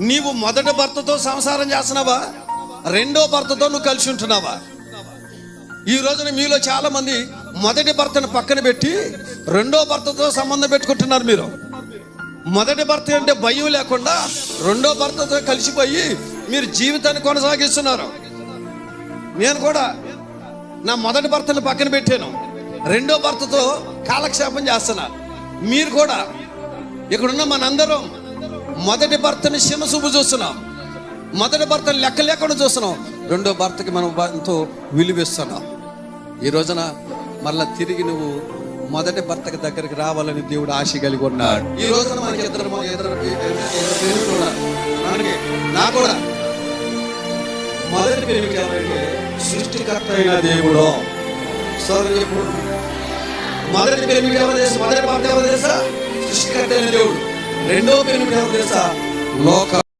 నీవు మొదటి భర్తతో సంసారం చేస్తున్నావా? రెండో భర్తతో నువ్వు కలిసి ఉంటున్నావా? ఈ రోజున మీలో చాలా మంది మొదటి భర్తను పక్కన పెట్టి రెండో భర్తతో సంబంధం పెట్టుకుంటున్నారు మీరు. మొదటి భర్త అంటే భయం లేకుండా రెండో భర్తతో కలిసిపోయి మీరు జీవితాన్ని కొనసాగిస్తున్నారు. నేను కూడా నా మొదటి భర్తను పక్కన పెట్టాను. రెండో భర్తతో కాలక్షేపం చేస్తున్నా. మీరు కూడా ఇక్కడున్న మనందరం మొదటి భర్తని చిన్న చూస్తున్నాం. మొదటి భర్తని లెక్క లేకుండా చూస్తున్నాం. రెండో భర్తకి మనం ఎంతో విలువిస్తున్నాం ఈ రోజున మళ్ళా తిరిగి నువ్వు మొదటి భర్తకి దగ్గరికి రావాలని దేవుడు ఆశ కలిగి ఉన్నాడు. ఈ రోజున మనకి ఇద్దరు ఇద్దరు నా కూడా మొదటి సృష్టికర్త అయిన దేవుడు. మొదటి మొదటి భర్త సృష్టికర్త అయిన దేవుడు. రెండో ప్రేమిక ఎవరు తెలుసా? లోక